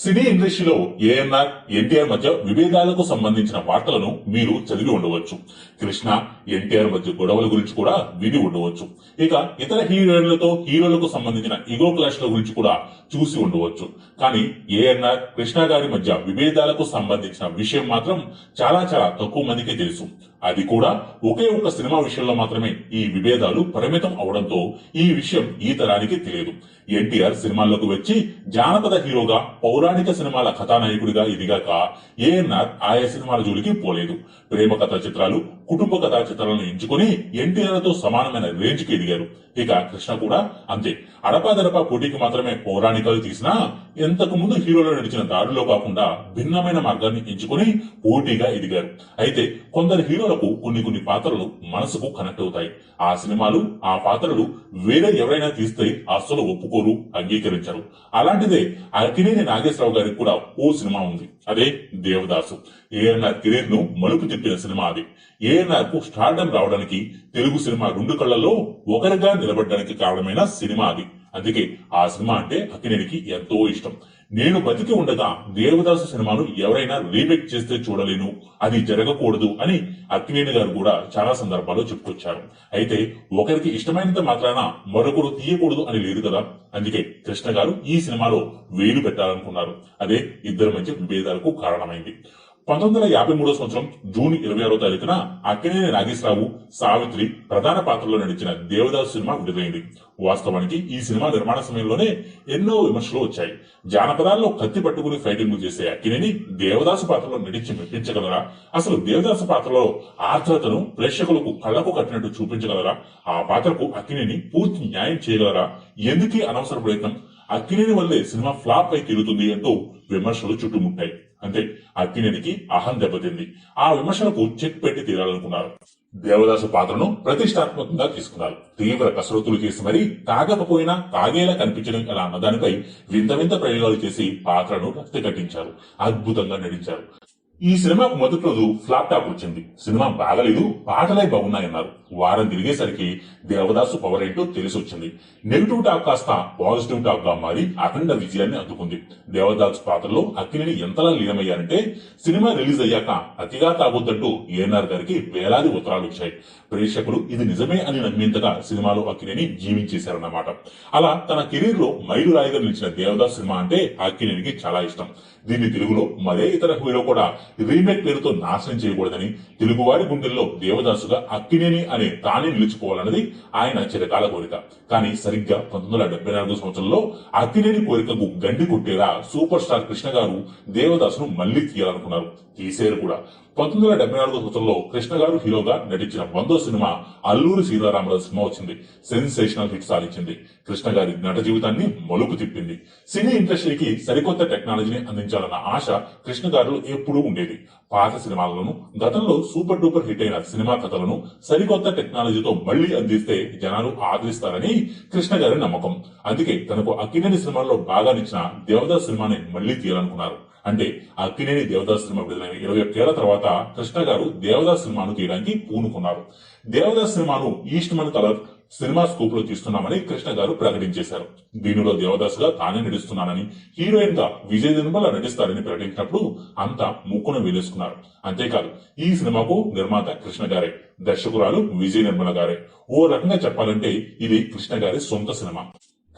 సినీ ఇండస్ట్రీలో ఏఎన్ఆర్ ఎన్టీఆర్ మధ్య విభేదాలకు సంబంధించిన వార్తలను మీరు చదివి ఉండవచ్చు. కృష్ణ ఎన్టీఆర్ మధ్య గొడవల గురించి కూడా విని ఉండవచ్చు. ఇక ఇతర హీరోయిన్లతో హీరోలకు సంబంధించిన ఈగో క్లాష్ల గురించి కూడా చూసి ఉండవచ్చు. కానీ ఏఎన్ఆర్ కృష్ణ గారి మధ్య విభేదాలకు సంబంధించిన విషయం మాత్రం చాలా చాలా తక్కువ మందికి తెలుసు. అది కూడా ఒకే ఒక్క సినిమా విషయంలో మాత్రమే ఈ విభేదాలు పరిమితం అవడంతో ఈ విషయం ఈ తరానికి తెలియదు. ఎన్టీఆర్ సినిమాల్లోకి వచ్చి జానపద హీరోగా పౌరాణిక సినిమాల కథానాయకుడిగా ఎదిగాక ఏఎన్ఆర్ ఆయా సినిమాల జోలికి పోలేదు. ప్రేమ కథా చిత్రాలు కుటుంబ కథా చిత్రాలను ఎంచుకుని ఎన్టీఆర్తో సమానమైన రేంజ్కి ఎదిగారు. ఇక కృష్ణ కూడా అంతే. అడపాదడపా పోటీకి మాత్రమే పౌరాణికాలు తీసినా ఎంతకు ముందు హీరోలు నడిచిన దారిలో కాకుండా భిన్నమైన మార్గాన్ని ఎంచుకొని పోటీగా ఎదిగారు. అయితే కొందరు హీరో సినిమాలకు కొన్ని కొన్ని పాత్రలు మనసుకు కనెక్ట్ అవుతాయి. ఆ సినిమాలు ఆ పాత్రలు వేరే ఎవరైనా తీస్తే అస్సలు ఒప్పుకోరు అంగీకరించరు. అలాంటిదే అక్కినేని నాగేశ్వరరావు గారికి కూడా ఓ సినిమా ఉంది. అదే దేవదాసు. ఏఎన్ఆర్ కెరీర్ను మలుపు తిప్పిన సినిమా అది. ఏఎన్ఆర్కు స్టార్డమ్ రావడానికి తెలుగు సినిమా రెండు కళ్ళలో ఒకరిగా నిలబడడానికి కారణమైన సినిమా అది. అందుకే ఆ సినిమా అంటే అక్కినేనికి ఎంతో ఇష్టం. నేను బతికి ఉండగా దేవదాసు సినిమాను ఎవరైనా రీమేక్ చేస్తే చూడలేను. అది జరగకూడదు అని అక్కినేని గారు కూడా చాలా సందర్భాల్లో చెప్పుకొచ్చారు. అయితే ఒకరికి ఇష్టమైనంత మాత్రాన మరొకరు తీయకూడదు అని లేదు కదా? అందుకే కృష్ణ గారు ఈ సినిమాలో వేలు పెట్టాలనుకున్నారు. అదే ఇద్దరి మధ్య విభేదాలకు కారణమైంది. పంతొమ్మిది వందల యాభై మూడో సంవత్సరం జూన్ ఇరవై ఆరో తారీఖున అక్కినేని నాగేశ్వరరావు సావిత్రి ప్రధాన పాత్రలో నటించిన దేవదాస్ సినిమా విడుదలైంది. వాస్తవానికి ఈ సినిమా నిర్మాణ సమయంలోనే ఎన్నో విమర్శలు వచ్చాయి. జానపదాల్లో కత్తి పట్టుకుని ఫైటింగ్ చేసే అక్కినేని దేవదాసు పాత్రలో నటించి మెప్పించగలరా? అసలు దేవదాసు పాత్రలో ఆర్ద్రతను ప్రేక్షకులకు కళ్ళకు కట్టినట్టు చూపించగలరా? ఆ పాత్రకు అక్కినేని పూర్తి న్యాయం చేయగలరా? ఎందుకీ అనవసర ప్రయత్నం? అక్కినేని వల్లే సినిమా ఫ్లాప్ అయి తిరుగుతుంది అంటూ విమర్శలు చుట్టుముట్టాయి. అంటే అక్కినేనికి అహం దెబ్బతింది. ఆ విమర్శలకు చెక్ పెట్టి తీరాలనుకున్నారు. దేవదాసు పాత్రను ప్రతిష్టాత్మకంగా తీసుకున్నారు. తీవ్ర కసరత్తులు చేసి మరీ తాగకపోయినా తాగేలా కనిపించడం ఎలా అన్నదానిపై వింత వింత ప్రయోగాలు చేసి పాత్రను రక్తి కట్టించారు అద్భుతంగా నటించారు. ఈ సినిమాకు మొదటి రోజు ఫ్లాప్ టాప్ వచ్చింది. సినిమా బాగలేదు పాటలే బాగున్నాయన్నారు. వారం తిరిగేసరికి దేవదాసు పవర్ ఏంటో తెలిసి వచ్చింది నెగిటివ్ టాక్ కాస్త పాజిటివ్ టాక్గా మారి అఖండ విజయాన్ని అందుకుంది. దేవదాసు పాత్రలో అక్కినేని ఎంతలా లీనమయ్యారంటే సినిమా రిలీజ్ అయ్యాక అతిగా తాగొద్దంటూ ఏఎన్ఆర్ గారికి వేలాది ఉత్తరాలు వచ్చాయి. ప్రేక్షకులు ఇది నిజమే అని నమ్మేంతగా సినిమాలో అక్కినేని జీవించేశారన్నమాట. అలా తన కెరీర్లో మైలురాయిగా నిలిచిన దేవదాస్ సినిమా అంటే అక్కినేనికి చాలా ఇష్టం. దీన్ని తెలుగులో మరే ఇతర హీరో కూడా రీమేక్ పేరుతో నాశనం చేయకూడదని తెలుగువారి గుండెల్లో దేవదాసుగా అక్కినేని అనే తానే నిలిచిపోవాలన్నది ఆయన చిరకాల కోరిక. కానీ సరిగ్గా పంతొమ్మిది వందల డెబ్బై నాలుగు సంవత్సరంలో అక్కినేని కోరికకు గండి కొట్టేలా సూపర్ స్టార్ కృష్ణ గారు దేవదాసును మళ్ళీ తీయాలనుకున్నారు. తీసేరు కూడా పంతొమ్మిది వందల డెబ్బై నాలుగు సంవత్సరంలో కృష్ణ గారు హీరోగా నటించిన వందో సినిమా అల్లూరి సీతారామరాజు సినిమా వచ్చింది. సెన్సేషనల్ హిట్ సాధించింది. కృష్ణ గారి నట జీవితాన్ని మలుపు తిప్పింది. సినీ ఇండస్ట్రీకి సరికొత్త టెక్నాలజీని అందించాలన్న ఆశ కృష్ణ గారు ఎప్పుడూ ఉండేది. పాత సినిమాలను గతంలో సూపర్ డూపర్ హిట్ అయిన సినిమా కథలను సరికొత్త టెక్నాలజీతో మళ్ళీ అందిస్తే జనాలు ఆదరిస్తారని కృష్ణ గారి నమ్మకం. అందుకే తనకు అక్కినేని సినిమాల్లో బాగా నచ్చిన దేవదాస్ సినిమాని మళ్ళీ తీయాలనుకున్నారు. అంటే అక్కినేని దేవదాస్ సినిమా విడుదలైన ఇరవై ఒక్కేళ్ళ తర్వాత కృష్ణ గారు దేవదాస్ సినిమాను తీయడానికి పూనుకున్నారు. దేవదాస్ సినిమాను ఈస్ట్ మన్ కలర్ సినిమా స్కూప్లో తీస్తున్నామని కృష్ణ గారు ప్రకటించేశారు. దీనిలో దేవదాసుగా తానే నటిస్తున్నానని హీరోయిన్గా విజయ్ నిర్మల నటిస్తారని ప్రకటించినప్పుడు అంతా ముక్కును వేలేసుకున్నారు. అంతేకాదు ఈ సినిమాకు నిర్మాత కృష్ణ గారే దర్శకురాలు విజయ్ నిర్మల గారే. ఓ రకంగా చెప్పాలంటే ఇది కృష్ణ గారి సొంత సినిమా.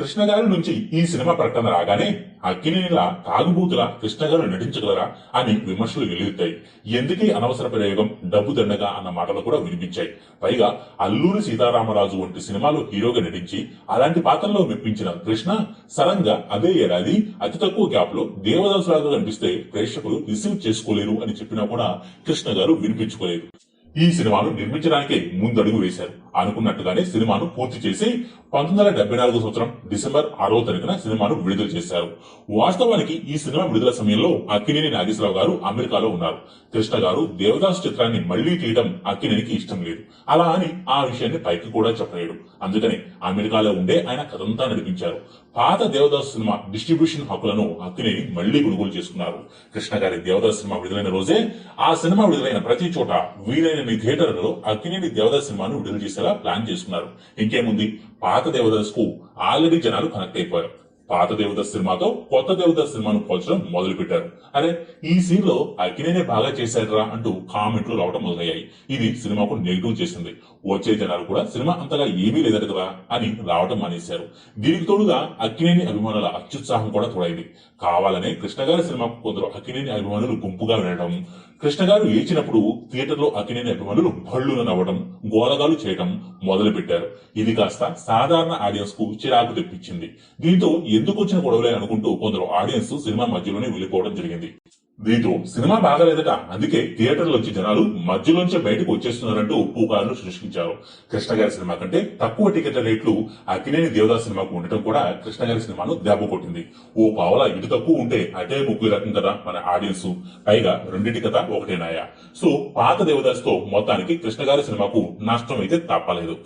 కృష్ణగారి నుంచి ఈ సినిమా ప్రకటన రాగానే అక్కినేనిలా కాగుబూతుల కృష్ణ గారు నటించగలరా అని విమర్శలు వెలుగుతాయి ఎందుకే అనవసర ప్రయోగం డబ్బు దండగా అన్న మాటలు కూడా వినిపించాయి. పైగా అల్లూరి సీతారామరాజు వంటి సినిమాలో హీరోగా నటించి అలాంటి పాత్రలో మెప్పించిన కృష్ణ సడన్గా అదే ఏడాది అతి తక్కువ గ్యాప్లో దేవదాసులాగా కనిపిస్తే ప్రేక్షకులు రిసీవ్ చేసుకోలేరు అని చెప్పినా కూడా కృష్ణ గారు వినిపించుకోలేదు. ఈ సినిమాను నిర్మించడానికే ముందడుగు వేశారు. అనుకున్నట్టుగానే సినిమాను పూర్తి చేసి పంతొమ్మిది వందల డెబ్బై నాలుగు సంవత్సరం డిసెంబర్ ఆరో తారీఖున సినిమాను విడుదల చేశారు. వాస్తవానికి ఈ సినిమా విడుదల సమయంలో అక్కినేని నాగేశ్వరరావు గారు అమెరికాలో ఉన్నారు. కృష్ణ గారు దేవదాస్ చిత్రాన్ని మళ్ళీ తీయడం అక్కినేనికి ఇష్టం లేదు. అలా అని ఆ విషయాన్ని పైకి కూడా చెప్పలేడు. అందుకని అమెరికాలో ఉండే ఆయన కథంతా నడిపించారు. పాత దేవదాస్ సినిమా డిస్ట్రిబ్యూషన్ హక్కులను అక్కినేని మళ్ళీ కొనుగోలు చేసుకున్నారు. కృష్ణ గారి దేవదాస్ సినిమా విడుదలైన రోజే ఆ సినిమా విడుదలైన ప్రతి చోట వీలైనన్ని థియేటర్లలో అక్కినేని దేవదాస్ సినిమాను విడుదల చేసేలా ప్లాన్ చేసుకున్నారు. ఇంకేముంది? పాత దేవదాస్కు ఆల్రెడీ జనాలు కనెక్ట్ అయిపోయారు. పాత దేవత సినిమాతో కొత్త దేవత సినిమాను పోల్చడం మొదలు పెట్టారు అరే ఈ సీన్లో అక్కినేనే బాగా చేశాడరా అంటూ కామెంట్లు రావడం మొదలయ్యాయి. ఇది సినిమాకు నెగిటివ్ చేసింది. వచ్చే జనాలు కూడా సినిమా అంతగా ఏమీ లేదట కదా అని రావడం మానేశారు. దీనికి తోడుగా అక్కినేని అభిమానుల అత్యుత్సాహం కూడా తోడైంది. కావాలనే కృష్ణ గారి సినిమాకు కొందరు అక్కినేని అభిమానులు గుంపుగా వినడం కృష్ణ గారు ఏచినప్పుడు థియేటర్లో అక్కినేని అభిమానులు భళ్ళున నవ్వడం గోలగాలు చేయడం మొదలు పెట్టారు ఇది కాస్త సాధారణ ఆడియన్స్కు చిరాకు తెప్పించింది. దీంతో ఎందుకు వచ్చిన గొడవలే అనుకుంటూ కొందరు ఆడియన్స్ సినిమా మధ్యలోనే వెళ్ళిపోవడం జరిగింది. దీంతో సినిమా బాగలేదట. అందుకే థియేటర్లోంచి జనాలు మధ్యలోంచి బయటకు వచ్చేస్తున్నారంటూ పూకారులు సృష్టించారు. కృష్ణ గారి సినిమా కంటే తక్కువ టికెట్ల రేట్లు అక్కినేని దేవదాస్ సినిమాకు ఉండటం కూడా కృష్ణ గారి సినిమాను దెబ్బ కొట్టింది. ఓ పావలా ఇటు తక్కువ ఉంటే అటే ముగ్గురు రకం కదా మన ఆడియన్స్. పైగా రెండింటి కథ ఒకటేనాయా. సో పాత దేవదాస్తో మొత్తానికి కృష్ణ గారి సినిమాకు నష్టం అయితే తప్పలేదు.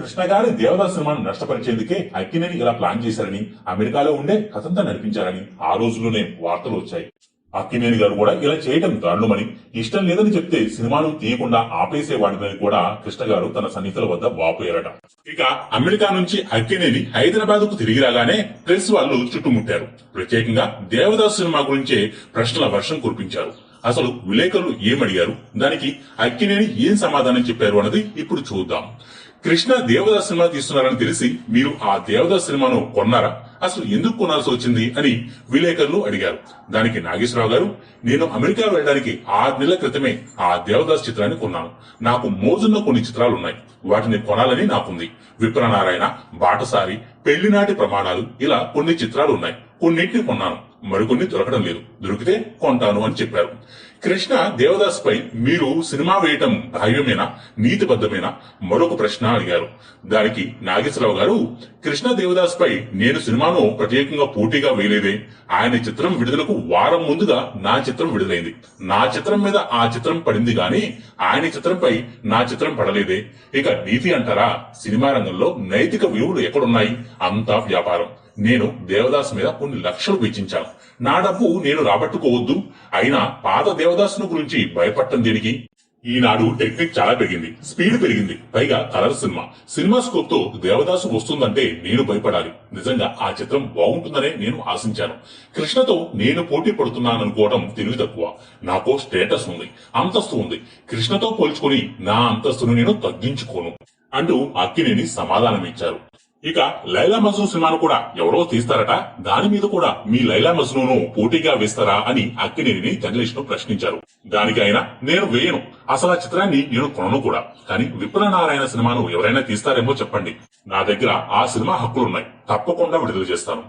కృష్ణ గారి దేవదాస్ సినిమాను నష్టపరిచేందుకే అక్కినేని ఇలా ప్లాన్ చేశారని అమెరికాలో ఉండే కథంతా నడిపించారని ఆ రోజుల్లోనే వార్తలు వచ్చాయి. అక్కినేని గారు కూడా ఇలా చేయటం దారుణమని ఇష్టం లేదని చెప్తే సినిమాను తీయకుండా ఆపేసేవాడిని కూడా కృష్ణ గారు తన సన్నిహితుల వద్ద వాపోయారట. ఇక అమెరికా నుంచి అక్కినేని హైదరాబాద్కు తిరిగి రాగానే ప్రెస్ వాళ్ళు చుట్టుముట్టారు. ప్రత్యేకంగా దేవదాస్ సినిమా గురించే ప్రశ్నల వర్షం కురిపించారు. అసలు విలేకరులు ఏమడిగారు? దానికి అక్కినేని ఏం సమాధానం చెప్పారు అన్నది ఇప్పుడు చూద్దాం. కృష్ణ దేవదాస్ సినిమా తీస్తున్నారని తెలిసి మీరు ఆ దేవదాస్ సినిమాను కొన్నారా? అసలు ఎందుకు కొనాల్సి వచ్చింది అని విలేకరులు అడిగారు. దానికి నాగేశ్వరరావు గారు నేను అమెరికా వెళ్ళడానికి ఆరు నెలల క్రితమే ఆ దేవదాస్ చిత్రాన్ని కొన్నాను. నాకు మోజున్న కొన్ని చిత్రాలు ఉన్నాయి వాటిని కొనాలని నాకుంది. విప్రనారాయణ బాటసారి పెళ్ళినాటి ప్రమాణాలు ఇలా కొన్ని చిత్రాలు ఉన్నాయి. కొన్నింటిని కొన్నాను. మరికొన్ని దొరకడం లేదు. దొరికితే కొంటాను అని చెప్పారు. కృష్ణ దేవదాస్ పై మీరు సినిమా వేయటం భావ్యమేనా నీతిబద్ధమేనా? మరొక ప్రశ్న అడిగారు. దానికి నాగేశ్వరరావు గారు కృష్ణ దేవదాస్ పై నేను సినిమాను ప్రత్యేకంగా పోటీగా వేయలేదే. ఆయన చిత్రం విడుదలకు వారం ముందుగా నా చిత్రం విడుదలైంది. నా చిత్రం మీద ఆ చిత్రం పడింది గాని ఆయన చిత్రంపై నా చిత్రం పడలేదే. ఇక నీతి అంటారా? సినిమా రంగంలో నైతిక విలువలు ఎక్కడున్నాయి? అంతా వ్యాపారం. నేను దేవదాస్ మీద కొన్ని లక్షలు వెచ్చించాను. నా డబ్బు నేను రాబట్టుకోవద్దు. అయినా పాత దేవదాసును గురించి భయపడటం దేనికి? ఈనాడు టెక్నిక్ చాలా పెరిగింది. స్పీడ్ పెరిగింది. పైగా కలర్ సినిమా. సినిమా స్కోప్తో దేవదాసు వస్తుందంటే నేను భయపడాలి. నిజంగా ఆ చిత్రం బాగుంటుందనే నేను ఆశించాను. కృష్ణతో నేను పోటీ పడుతున్నాననుకోవడం తెలివి తక్కువ. నాకో స్టేటస్ ఉంది. అంతస్తు ఉంది. కృష్ణతో పోల్చుకుని నా అంతస్తును నేను తగ్గించుకోను. అంటూ అక్కినేని సమాధానం ఇచ్చారు ఇక లైలా మజ్ను సినిమాను కూడా ఎవరో తీస్తారట. దాని మీద కూడా మీ లైలా మజ్నును పోటీగా వేస్తారా అని అక్కినేనిని జర్నలిస్ట్ను ప్రశ్నించారు. దానికి ఆయన నేను వేయను. అసలు ఆ చిత్రాన్ని నేను కొనను కూడా. కానీ విప్రనారాయణ సినిమాను ఎవరైనా తీస్తారేమో చెప్పండి. నా దగ్గర ఆ సినిమా హక్కులున్నాయి. తప్పకుండా విడుదల చేస్తాను.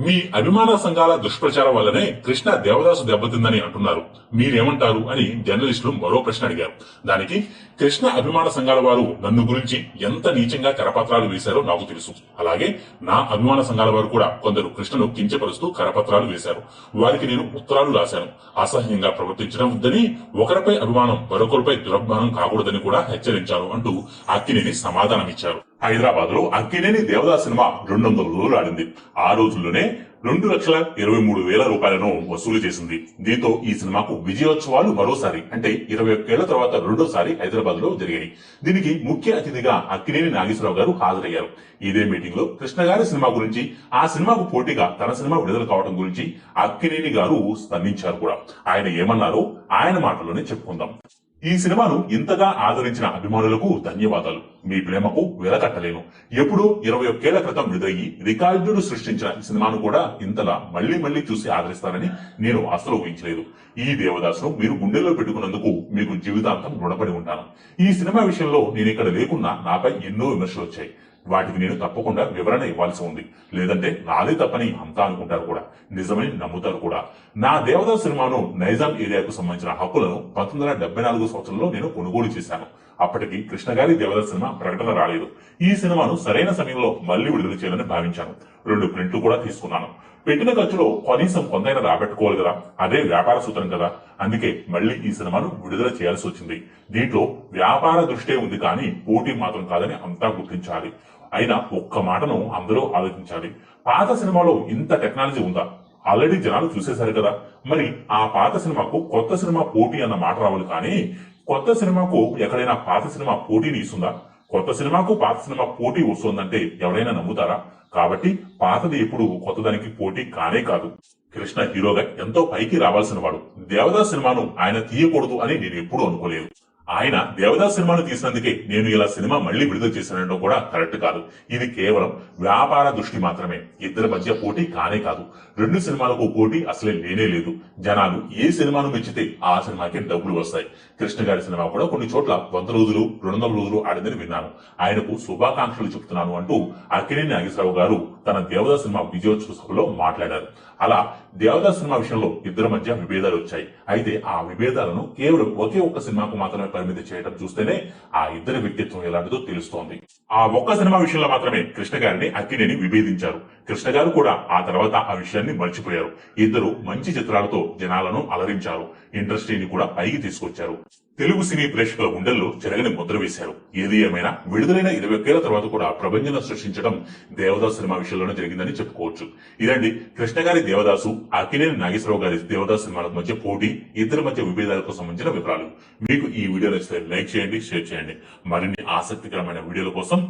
మీ అభిమాన సంఘాల దుష్ప్రచారం వల్లనే కృష్ణ దేవదాసు దెబ్బతిందని అంటున్నారు. మీరేమంటారు అని జర్నలిస్టులు మరో ప్రశ్న అడిగారు. దానికి కృష్ణ అభిమాన సంఘాల వారు నన్ను గురించి ఎంత నీచంగా కరపత్రాలు వేశారో నాకు తెలుసు. అలాగే నా అభిమాన సంఘాల వారు కూడా కొందరు కృష్ణను కించపరుస్తూ కరపత్రాలు వేశారు. వారికి నేను ఉత్తరాలు రాశాను. అసహ్యంగా ప్రవర్తించడం వద్దని ఒకరిపై అభిమానం మరొకరిపై దురభిమానం కాకూడదని కూడా హెచ్చరించాను అంటూ అక్కినేని సమాధానం ఇచ్చారు హైదరాబాద్లో అక్కినేని దేవదాస్ సినిమా రెండు వందల రోజులు ఆడింది. ఆ రోజుల్లోనే రెండు లక్షల ఇరవై మూడు వేల రూపాయలను వసూలు చేసింది. దీంతో ఈ సినిమాకు విజయోత్సవాలు మరోసారి అంటే ఇరవై ఒక్కేళ్ళ తర్వాత రెండోసారి హైదరాబాద్లో జరిగాయి. దీనికి ముఖ్య అతిథిగా అక్కినేని నాగేశ్వరరావు గారు హాజరయ్యారు. ఇదే మీటింగ్లో కృష్ణ గారి సినిమా గురించి ఆ సినిమాకు పోటీగా తన సినిమా విడుదల కావడం గురించి అక్కినేని గారు స్పందించారు కూడా. ఆయన ఏమన్నారో ఆయన మాటల్లోనే చెప్పుకుందాం. ఈ సినిమాను ఇంతగా ఆదరించిన అభిమానులకు ధన్యవాదాలు. మీ ప్రేమకు వెలకట్టలేను. ఎప్పుడు ఇరవై ఒక్కేళ్ళ క్రితం విడుదయ్యి రికార్డును సృష్టించిన ఈ సినిమాను కూడా ఇంతలా మళ్ళీ మళ్ళీ చూసి ఆదరిస్తారని నేను అసలు ఊహించలేదు. ఈ దేవదాసును మీరు గుండెల్లో పెట్టుకున్నందుకు మీకు జీవితాంతం రుణపడి ఉంటాను. ఈ సినిమా విషయంలో నేను ఇక్కడ లేకున్నా నాపై ఎన్నో విమర్శలు వచ్చాయి. వాటికి నేను తప్పకుండా వివరణ ఇవ్వాల్సి ఉంది. లేదంటే నాదే తప్పని అంతా అనుకుంటారు కూడా. నిజమని నమ్ముతారు కూడా. నా దేవదా సినిమాను నైజాం ఏరియాకు సంబంధించిన హక్కులను పంతొమ్మిది వందల డెబ్బై నాలుగు సంవత్సరంలో నేను కొనుగోలు చేశాను. అప్పటికి కృష్ణ గారి దేవదా సినిమా ప్రకటన రాలేదు. ఈ సినిమాను సరైన సమయంలో మళ్ళీ విడుదల చేయాలని భావించాను. రెండు ప్రింట్లు కూడా తీసుకున్నాను. పెట్టిన ఖర్చులో కనీసం కొంతైనా రాబెట్టుకోవాలి కదా. అదే వ్యాపార సూత్రం కదా. అందుకే మళ్ళీ ఈ సినిమాను విడుదల చేయాల్సి వచ్చింది. దీంట్లో వ్యాపార దృష్టే ఉంది కానీ పోటీ మాత్రం కాదని అంతా గుర్తించాలి. అయినా ఒక్క మాటను అందరూ ఆలోచించాలి. పాత సినిమాలో ఇంత టెక్నాలజీ ఉందా? ఆల్రెడీ జనాలు చూసేశారు కదా. మరి ఆ పాత సినిమాకు కొత్త సినిమా పోటీ అన్న మాట రావాలి కానీ కొత్త సినిమాకు ఎక్కడైనా పాత సినిమా పోటీని ఇస్తుందా? కొత్త సినిమాకు పాత సినిమా పోటీ వస్తుందంటే ఎవరైనా నమ్ముతారా? కాబట్టి పాతది ఎప్పుడు కొత్తదానికి పోటీ కానే కాదు. కృష్ణ హీరోగా ఎంతో పైకి రావాల్సిన వాడు. దేవదాస్ సినిమాను ఆయన తీయకూడదు అని నేను ఎప్పుడూ అనుకోలేదు. ఆయన దేవదాస్ సినిమాను తీసినందుకే నేను ఇలా సినిమా మళ్ళీ విడుదల చేశానడం కూడా కరెక్ట్ కాదు. ఇది కేవలం వ్యాపార దృష్టి మాత్రమే. ఇద్దరి మధ్య పోటీ కానే కాదు. రెండు సినిమాలకు పోటీ అసలే లేనే లేదు. జనాలు ఏ సినిమాను మెచ్చితే ఆ సినిమాకి డబ్బులు వస్తాయి. కృష్ణ గారి సినిమా కూడా కొన్ని చోట్ల వంద రోజులు రెండు వందల రోజులు ఆడిందని విన్నాను. ఆయనకు శుభాకాంక్షలు చెప్తున్నాను అంటూ అక్కినేని నాగేశ్వరరావు గారు తన దేవదాస్ సినిమా విజయోత్సవ సభలో మాట్లాడారు. అలా దేవదాస్ సినిమా విషయంలో ఇద్దరి మధ్య విభేదాలు వచ్చాయి. అయితే ఆ విభేదాలను కేవలం ఒకే ఒక్క సినిమాకు మాత్రమే పరిమితి చేయడం చూస్తేనే ఆ ఇద్దరి వ్యక్తిత్వం ఎలాంటిదో తెలుస్తోంది. ఆ ఒక్క సినిమా విషయంలో మాత్రమే కృష్ణ గారిని అక్కినేని విభేదించారు. కృష్ణ గారు కూడా ఆ తర్వాత ఆ విషయాన్ని మర్చిపోయారు. ఇద్దరు మంచి చిత్రాలతో జనాలను అలరించారు. ఇండస్ట్రీని కూడా పైకి తీసుకొచ్చారు. తెలుగు సినీ ప్రేక్షకుల గుండెల్లో చెరగని ముద్ర వేశారు. ఏది ఏమైనా విడుదలైన ఇరవై ఒకేళ్ళ తర్వాత కూడా ప్రభంజనం సృష్టించడం దేవదాసు సినిమా విషయంలోనే జరిగిందని చెప్పుకోవచ్చు. ఇదండి కృష్ణ గారి దేవదాసు అక్కినేని నాగేశ్వరరావు గారి దేవదాసు సినిమాల మధ్య పోటీ ఇద్దరి మధ్య విభేదాలకు సంబంధించిన వివరాలు. మీకు ఈ వీడియో నచ్చితే లైక్ చేయండి షేర్ చేయండి. మరిన్ని ఆసక్తికరమైన వీడియోల కోసం